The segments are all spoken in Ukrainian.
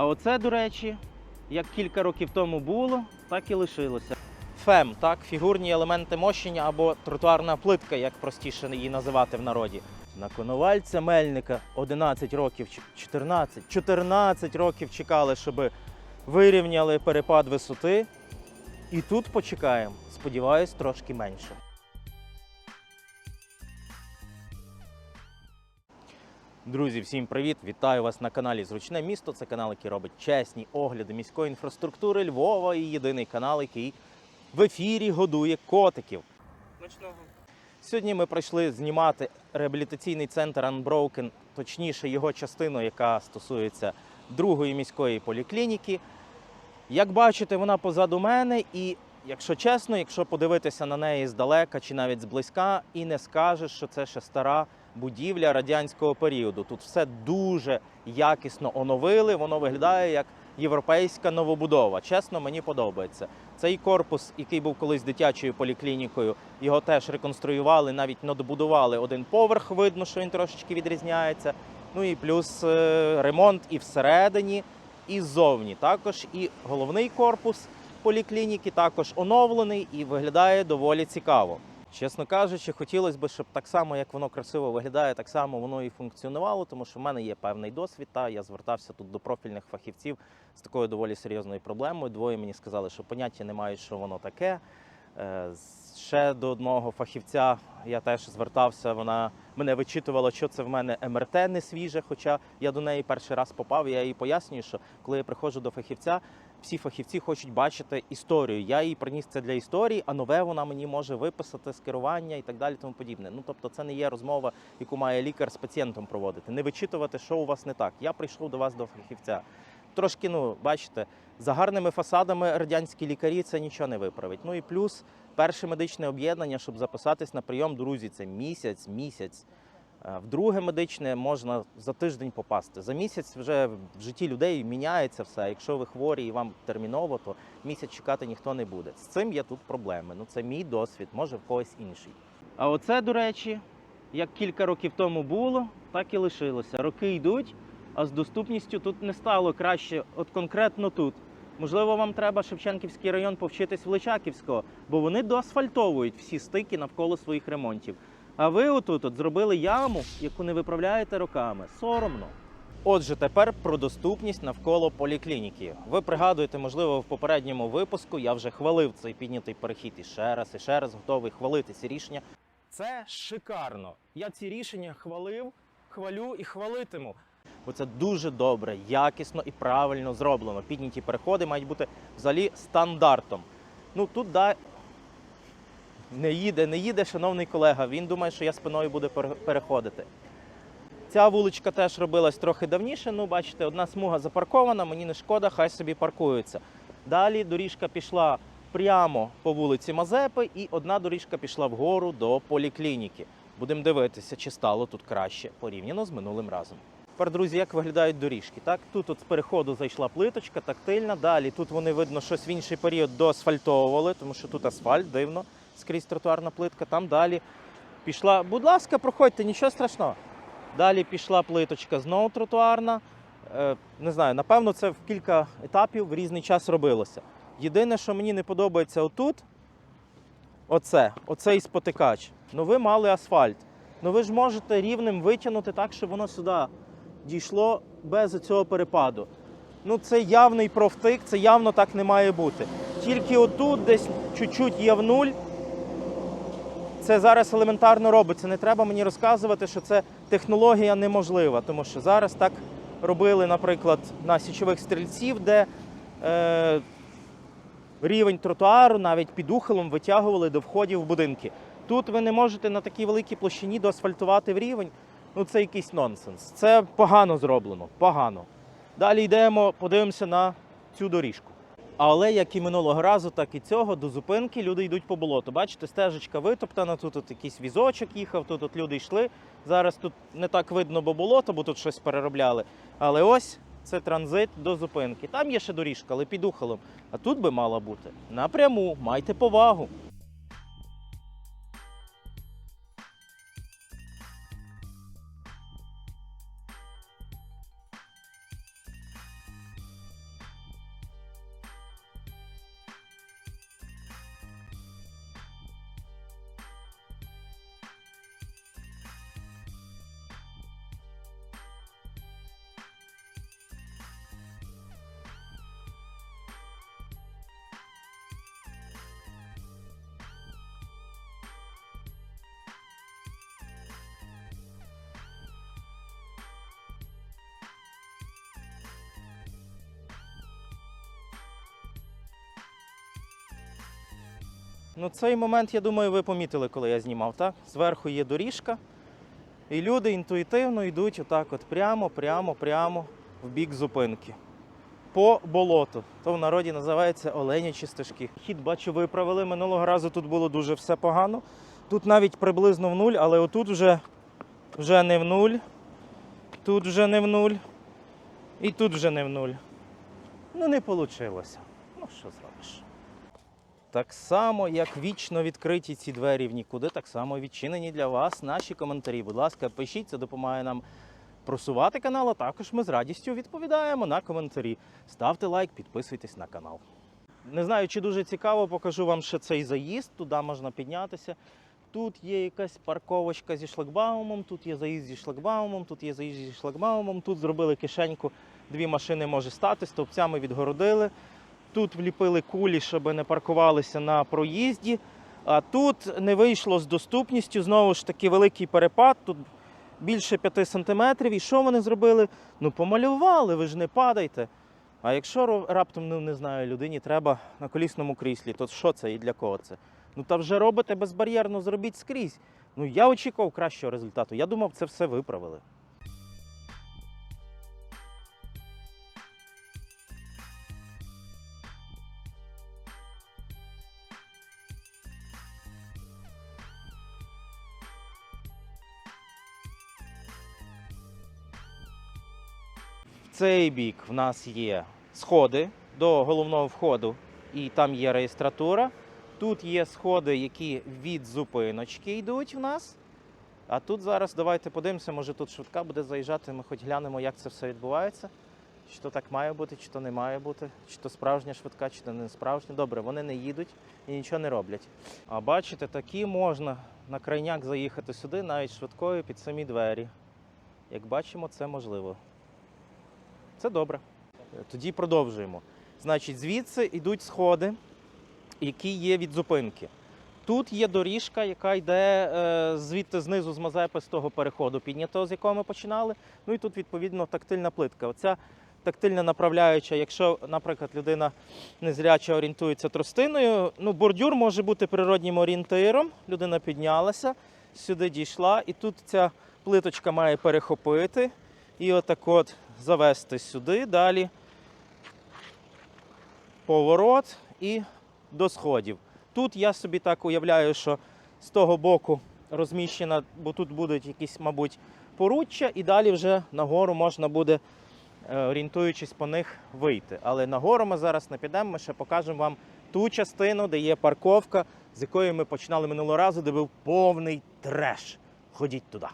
А оце, до речі, як кілька років тому було, так і лишилося. ФЕМ, так, фігурні елементи мощення або тротуарна плитка, як простіше її називати в народі. На Коновальця Мельника 11 років, 14, 14 років чекали, щоб вирівняли перепад висоти. І тут почекаємо. Сподіваюсь, трошки менше. Друзі, всім привіт! Вітаю вас на каналі Зручне місто. Це канал, який робить чесні огляди міської інфраструктури Львова і єдиний канал, який в ефірі годує котиків. Смачного. Сьогодні ми прийшли знімати реабілітаційний центр Unbroken, точніше його частину, яка стосується другої міської поліклініки. Як бачите, вона позаду мене, і якщо чесно, якщо подивитися на неї здалека чи навіть зблизька, і не скажеш, що це ще стара будівля радянського періоду. Тут все дуже якісно оновили, воно виглядає як європейська новобудова. Чесно, мені подобається. Цей корпус, який був колись дитячою поліклінікою, його теж реконструювали, навіть надобудували один поверх. Видно, що він трошечки відрізняється. Ну і плюс е, ремонт і всередині, і ззовні. Також і головний корпус поліклініки також оновлений і виглядає доволі цікаво. Чесно кажучи, хотілося б, щоб так само, як воно красиво виглядає, так само воно і функціонувало, тому що в мене є певний досвід. Та я звертався тут до профільних фахівців з такою доволі серйозною проблемою. Двоє мені сказали, що поняття не мають, що воно таке. Е, Ще до одного фахівця я теж звертався. Вона мене вичитувала, що це в мене МРТ не свіже. Хоча я до неї перший раз попав. Я їй пояснюю, що коли я приходжу до фахівця, всі фахівці хочуть бачити історію. Я їй приніс це для історії, а нове вона мені може виписати з керування і так далі. Тому подібне. Ну тобто, це не є розмова, яку має лікар з пацієнтом проводити. Не вичитувати, що у вас не так. Я прийшов до вас до фахівця. Трошки, ну бачите, за гарними фасадами радянські лікарі це нічого не виправить. Ну і плюс перше медичне об'єднання, щоб записатись на прийом, друзі, це місяць, місяць. Е, В друге медичне можна за тиждень попасти. За місяць вже в житті людей міняється все. Якщо ви хворі і вам терміново, то місяць чекати ніхто не буде. З цим є тут проблеми. Ну це мій досвід, може в когось інший. А оце, до речі, як кілька років тому було, так і лишилося. Роки йдуть, а з доступністю тут не стало краще, от конкретно тут. Можливо, вам треба Шевченківський район повчитись в Личаківського, бо вони доасфальтовують всі стики навколо своїх ремонтів. А ви отут от зробили яму, яку не виправляєте роками. Соромно. Отже, тепер про доступність навколо поліклініки. Ви пригадуєте, можливо, в попередньому випуску я вже хвалив цей піднятий перехід і ще раз, і ще раз готовий хвалити ці рішення. Це шикарно. Я ці рішення хвалив, хвалю і хвалитиму. Бо це дуже добре, якісно і правильно зроблено. Підняті переходи мають бути взагалі стандартом. Ну тут да, не їде, не їде, шановний колега. Він думає, що я спиною буду переходити. Ця вуличка теж робилась трохи давніше. Ну, бачите, одна смуга запаркована, мені не шкода, хай собі паркуються. Далі доріжка пішла прямо по вулиці Мазепи, і одна доріжка пішла вгору до поліклініки. Будемо дивитися, чи стало тут краще порівняно з минулим разом. Тепер, друзі, як виглядають доріжки? Так, тут от з переходу зайшла плиточка, тактильна. Далі тут вони видно щось в інший період доасфальтовували, тому що тут асфальт, дивно, скрізь тротуарна плитка. Там далі пішла. Будь ласка, проходьте, нічого страшного. Далі пішла плиточка знову тротуарна. Е, не знаю, напевно, це в кілька етапів в різний час робилося. Єдине, що мені не подобається отут, оце, оцей спотикач. Ну ви мали асфальт. Ну ви ж можете рівнем витягнути так, щоб воно сюди дійшло без цього перепаду. Ну це явний профтик, це явно так не має бути. Тільки отут десь чуть-чуть є в нуль. Це зараз елементарно робиться. Не треба мені розказувати, що це технологія неможлива, тому що зараз так робили, наприклад, на січових стрільців, де е, рівень тротуару навіть під ухилом витягували до входів в будинки. Тут ви не можете на такій великій площині доасфальтувати в рівень. Ну це якийсь нонсенс. Це погано зроблено. Погано. Далі йдемо, подивимося на цю доріжку. Але як і минулого разу, так і цього до зупинки люди йдуть по болоту. Бачите, стежечка витоптана, тут от якийсь візочок їхав, тут от люди йшли. Зараз тут не так видно, бо болото, бо тут щось переробляли. Але ось це транзит до зупинки. Там є ще доріжка, але під ухилом. А тут би мала бути напряму. Майте повагу. Ну, цей момент, я думаю, ви помітили, коли я знімав, так? Зверху є доріжка, і люди інтуїтивно йдуть отак от прямо, прямо, прямо в бік зупинки. По болоту. То в народі називається оленячі стежки. Хід, бачу, виправили. Минулого разу тут було дуже все погано. Тут навіть приблизно в нуль, але отут вже, вже не в нуль. Тут вже не в нуль. І тут вже не в нуль. Ну, не вийшло. Ну, що зробиш? Так само, як вічно відкриті ці двері в нікуди, так само відчинені для вас наші коментарі. Будь ласка, пишіть, це допомагає нам просувати канал, а також ми з радістю відповідаємо на коментарі. Ставте лайк, підписуйтесь на канал. Не знаю, чи дуже цікаво, покажу вам ще цей заїзд, туди можна піднятися. Тут є якась парковочка зі шлагбаумом, тут є заїзд зі шлагбаумом, тут є заїзд зі шлагбаумом, тут зробили кишеньку, дві машини може стати, стовпцями відгородили. Тут вліпили кулі, щоб не паркувалися на проїзді. А тут не вийшло з доступністю. Знову ж таки, великий перепад. Тут більше 5 сантиметрів. І що вони зробили? Ну, помалювали, ви ж не падайте. А якщо раптом, ну не знаю, людині треба на колісному кріслі, то що це і для кого це? Ну та вже робите безбар'єрно, зробіть скрізь. Ну я очікував кращого результату. Я думав, це все виправили. Цей бік в нас є сходи до головного входу, і там є реєстратура. Тут є сходи, які від зупиночки йдуть в нас. А тут зараз давайте подивимося, може тут швидка буде заїжджати, ми хоч глянемо, як це все відбувається. Чи то так має бути, чи то не має бути, чи то справжня швидка, чи то не справжня. Добре, вони не їдуть і нічого не роблять. А бачите, такі можна на крайняк заїхати сюди, навіть швидкою під самі двері. Як бачимо, це можливо. Це добре. Тоді продовжуємо. Значить, звідси йдуть сходи, які є від зупинки. Тут є доріжка, яка йде е, звідти знизу з Мазепи з того переходу піднятого, з якого ми починали. Ну і тут, відповідно, тактильна плитка. Оця тактильна направляюча, якщо, наприклад, людина незряча орієнтується тростиною, ну, бордюр може бути природнім орієнтиром. Людина піднялася, сюди дійшла, і тут ця плиточка має перехопити і отак от завести сюди, далі поворот і до сходів. Тут я собі так уявляю, що з того боку розміщена, бо тут будуть якісь, мабуть, поруччя, і далі вже нагору можна буде, е, орієнтуючись по них, вийти. Але нагору ми зараз не підемо, ми ще покажемо вам ту частину, де є парковка, з якої ми починали минулого разу, де був повний треш. Ходіть туди.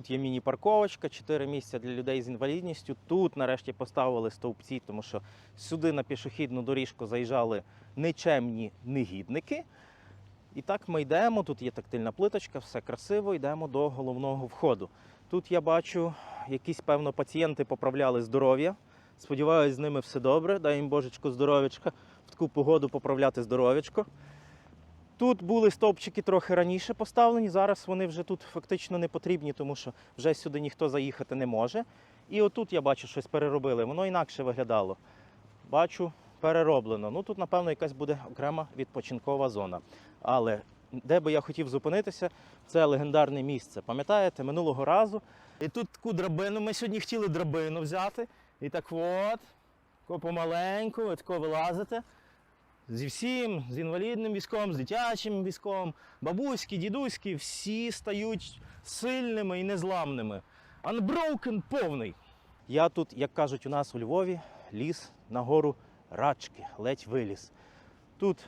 Тут є міні-парковочка, 4 місця для людей з інвалідністю. Тут нарешті поставили стовпці, тому що сюди на пішохідну доріжку заїжджали нечемні негідники. І так ми йдемо. Тут є тактильна плиточка, все красиво, йдемо до головного входу. Тут я бачу, якісь, певно, пацієнти поправляли здоров'я. Сподіваюсь, з ними все добре. Дай їм божечко здоров'ячка, в таку погоду поправляти здоров'ячко. Тут були стовпчики трохи раніше поставлені, зараз вони вже тут фактично не потрібні, тому що вже сюди ніхто заїхати не може. І отут я бачу, щось переробили. Воно інакше виглядало. Бачу, перероблено. Ну тут, напевно, якась буде окрема відпочинкова зона. Але де би я хотів зупинитися, це легендарне місце. Пам'ятаєте, минулого разу. І тут таку драбину. Ми сьогодні хотіли драбину взяти. І так от, помаленьку, ви тако вилазите зі всім, з інвалідним військом, з дитячим військом, бабуські, дідуські, всі стають сильними і незламними. Unbroken повний. Я тут, як кажуть у нас у Львові, ліз на гору рачки, ледь виліз. Тут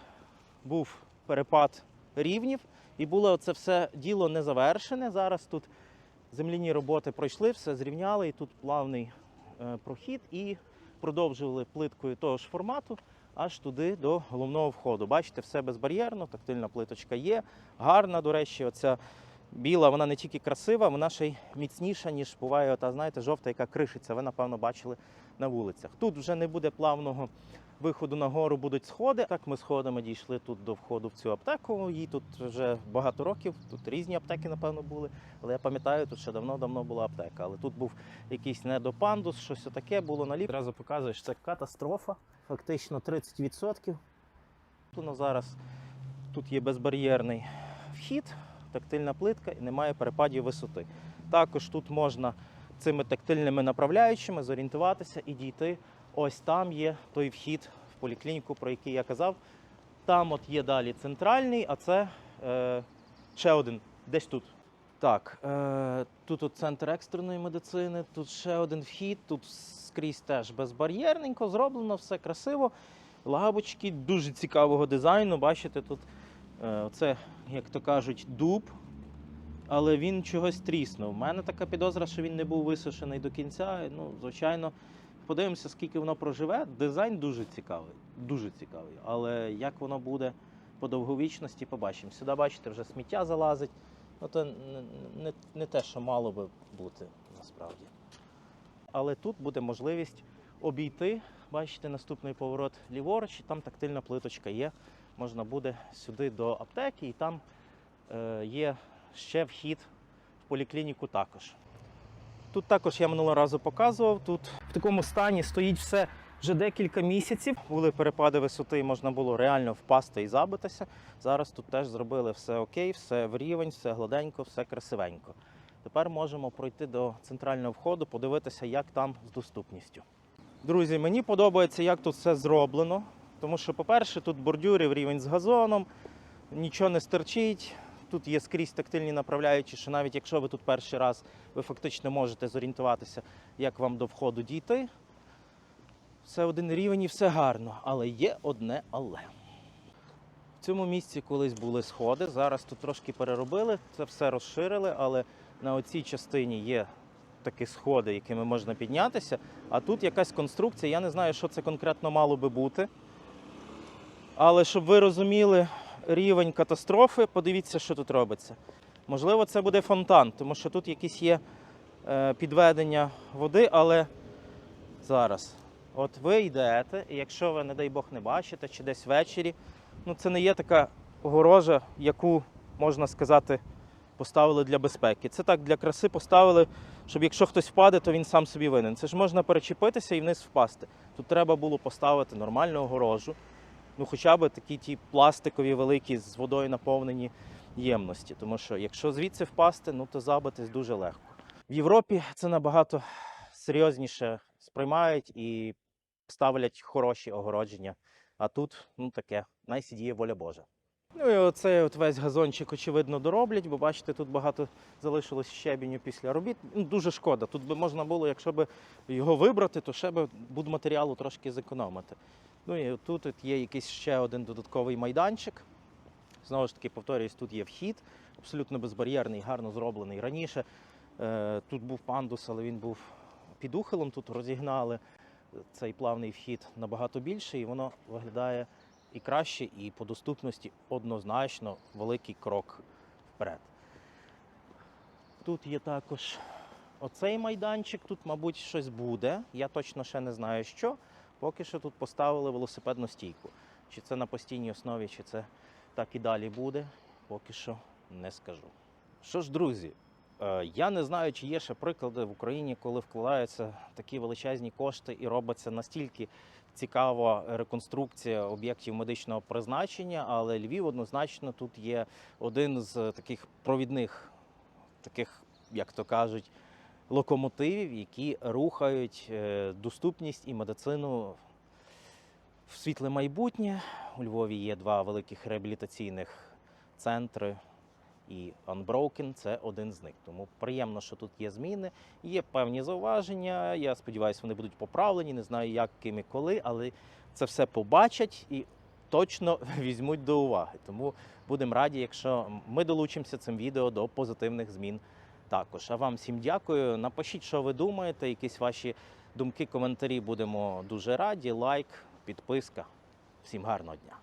був перепад рівнів, і було це все діло не завершене. Зараз тут земляні роботи пройшли, все зрівняли, і тут плавний е, прохід, і продовжували плиткою того ж формату аж туди до головного входу. Бачите, все безбар'єрно, тактильна плиточка є. Гарна, до речі, оця біла, вона не тільки красива, вона ще й міцніша, ніж буває, ота, знаєте, жовта, яка кришиться. Ви, напевно, бачили на вулицях. Тут вже не буде плавного виходу на гору будуть сходи. Так ми сходами дійшли тут до входу в цю аптеку. Їй тут вже багато років. Тут різні аптеки, напевно, були. Але я пам'ятаю, тут ще давно-давно була аптека. Але тут був якийсь недопандус, щось таке було наліп. Одразу показуєш, це катастрофа. Фактично 30%. Тут зараз тут є безбар'єрний вхід, тактильна плитка і немає перепадів висоти. Також тут можна цими тактильними направляючими зорієнтуватися і дійти. Ось там є той вхід в поліклініку, про який я казав. Там от є далі центральний, а це е, ще один, десь тут. Так, е, тут от центр екстреної медицини, тут ще один вхід, тут скрізь теж безбар'єрненько, зроблено, все красиво. Лавочки дуже цікавого дизайну. Бачите, тут е, це, як то кажуть, дуб, але він чогось тріснув. У мене така підозра, що він не був висушений до кінця. Ну, звичайно, подивимося, скільки воно проживе. Дизайн дуже цікавий, дуже цікавий. Але як воно буде по довговічності, побачимо. Сюди, бачите, вже сміття залазить. Ну, то не, не, не те, що мало би бути насправді. Але тут буде можливість обійти. Бачите, наступний поворот ліворуч, і там тактильна плиточка є. Можна буде сюди до аптеки, і там е, є ще вхід в поліклініку також. Тут також я минулого разу показував. Тут в такому стані стоїть все вже декілька місяців. Були перепади висоти, можна було реально впасти і забитися. Зараз тут теж зробили все окей, все в рівень, все гладенько, все красивенько. Тепер можемо пройти до центрального входу, подивитися, як там з доступністю. Друзі, мені подобається, як тут все зроблено. Тому що, по-перше, тут бордюрів рівень з газоном, нічого не стерчить. Тут є скрізь тактильні направляючі, що навіть якщо ви тут перший раз, ви фактично можете зорієнтуватися, як вам до входу дійти. Все один рівень і все гарно. Але є одне але. В цьому місці колись були сходи, зараз тут трошки переробили, це все розширили, але на оцій частині є такі сходи, якими можна піднятися. А тут якась конструкція, я не знаю, що це конкретно мало би бути. Але щоб ви розуміли рівень катастрофи, подивіться, що тут робиться. Можливо, це буде фонтан, тому що тут якісь є е, підведення води, але зараз. От ви йдете, і якщо ви, не дай Бог, не бачите, чи десь ввечері, ну це не є така огорожа, яку, можна сказати, поставили для безпеки. Це так для краси поставили, щоб якщо хтось впаде, то він сам собі винен. Це ж можна перечепитися і вниз впасти. Тут треба було поставити нормальну огорожу, ну хоча б такі ті пластикові великі з водою наповнені ємності. Тому що якщо звідси впасти, ну то забитись дуже легко. В Європі це набагато серйозніше сприймають і ставлять хороші огородження. А тут ну таке, найсідіє воля Божа. Ну і оцей от весь газончик, очевидно, дороблять, бо бачите, тут багато залишилось щебеню після робіт. Ну, дуже шкода. Тут би можна було, якщо б його вибрати, то ще б будматеріалу трошки зекономити. Ну і тут от є якийсь ще один додатковий майданчик. Знову ж таки, повторюсь, тут є вхід, абсолютно безбар'єрний, гарно зроблений. Раніше е, тут був пандус, але він був під ухилом, тут розігнали цей плавний вхід набагато більше, і воно виглядає і краще, і по доступності однозначно великий крок вперед. Тут є також оцей майданчик, тут, мабуть, щось буде. Я точно ще не знаю що. Поки що тут поставили велосипедну стійку. Чи це на постійній основі, чи це так і далі буде, поки що не скажу. Що ж, друзі, е, я не знаю, чи є ще приклади в Україні, коли вкладаються такі величезні кошти і робиться настільки цікава реконструкція об'єктів медичного призначення, але Львів однозначно тут є один з таких провідних, таких, як то кажуть, локомотивів, які рухають е, доступність і медицину в світле майбутнє. У Львові є два великих реабілітаційних центри. І Unbroken – це один з них. Тому приємно, що тут є зміни. Є певні зауваження. Я сподіваюся, вони будуть поправлені. Не знаю, як, ким і коли, але це все побачать і точно візьмуть до уваги. Тому будемо раді, якщо ми долучимося цим відео до позитивних змін також. А вам всім дякую. Напишіть, що ви думаєте, якісь ваші думки, коментарі. Будемо дуже раді. Лайк, підписка. Всім гарного дня.